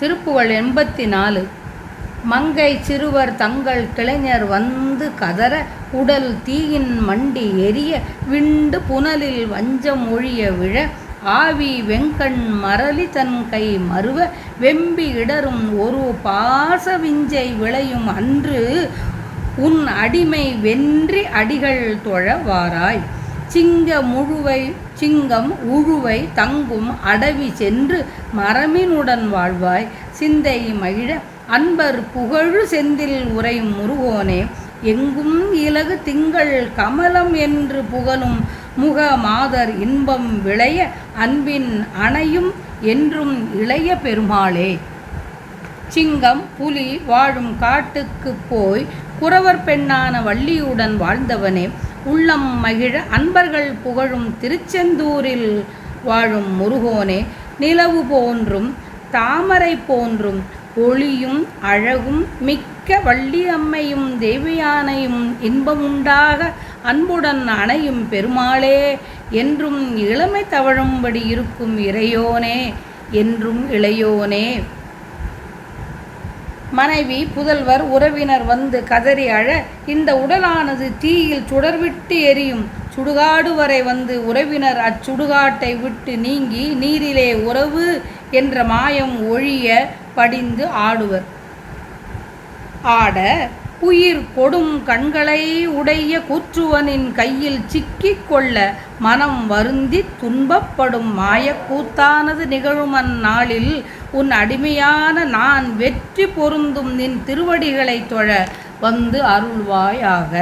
திருப்புகழ் எண்பத்தி நாலு மங்கை சிறுவர் தங்கள் கிளைஞர் வந்து கதற உடல் தீயின் மண்டி எரிய விண்டு புனலில் வஞ்சம் ஒழிய விழ ஆவி வெங்கண் மரளி தன் கை மறுவ வெம்பி இடரும் ஒரு பாச விஞ்சை விளையும் அன்று உன் அடிமை வென்றி அடிகள் தொழ வாராய். சிங்க முழுவை சிங்கம் உழுவை தங்கும் அடவி சென்று மரமினுடன் வாழ்வாய். சிந்தை மகிழ அன்பர் புகழு செந்தில் உரையும் முருகோனே. எங்கும் இலகு திங்கள் கமலம் என்று புகழும் முக மாதர் இன்பம் விளைய அன்பின் அணையும் என்றும் இளைய பெருமாளே. சிங்கம் புலி வாழும் காட்டுக்கு போய் குறவர் பெண்ணான வள்ளியுடன் வாழ்ந்தவனே. உள்ளம் மகிழ அன்பர்கள் புகழும் திருச்செந்தூரில் வாழும் முருகோனே நிலவு போன்றும் தாமரை போன்றும் ஒளியும் அழகும் மிக்க வள்ளியம்மையும் தேவியானையும் இன்பமுண்டாக அன்புடன் அணையும் பெருமாளே என்றும் இளமை தவழும்படி இருக்கும் இறையோனே என்றும் இளையோனே. மனைவி புதல்வர் உறவினர் வந்து கதறி அழ இந்த உடலானது தீயில் சுடர்விட்டு எரியும். சுடுகாடு வரை வந்து உறவினர் அச்சுடுகாட்டை விட்டு நீங்கி நீரிலே உறவு என்ற மாயம் ஒழிய படிந்து ஆடுவர். ஆட உயிர் கொடும் கண்களை உடைய கூற்றுவனின் கையில் சிக்கிக் கொள்ள மனம் வருந்தி துன்பப்படும் மாயக்கூத்தானது நிகழும் அந்நாளில் உன் அடிமையான நான் வெற்றி பொருந்தும் நின் திருவடிகளைத் தொழ வந்து அருள்வாயாக.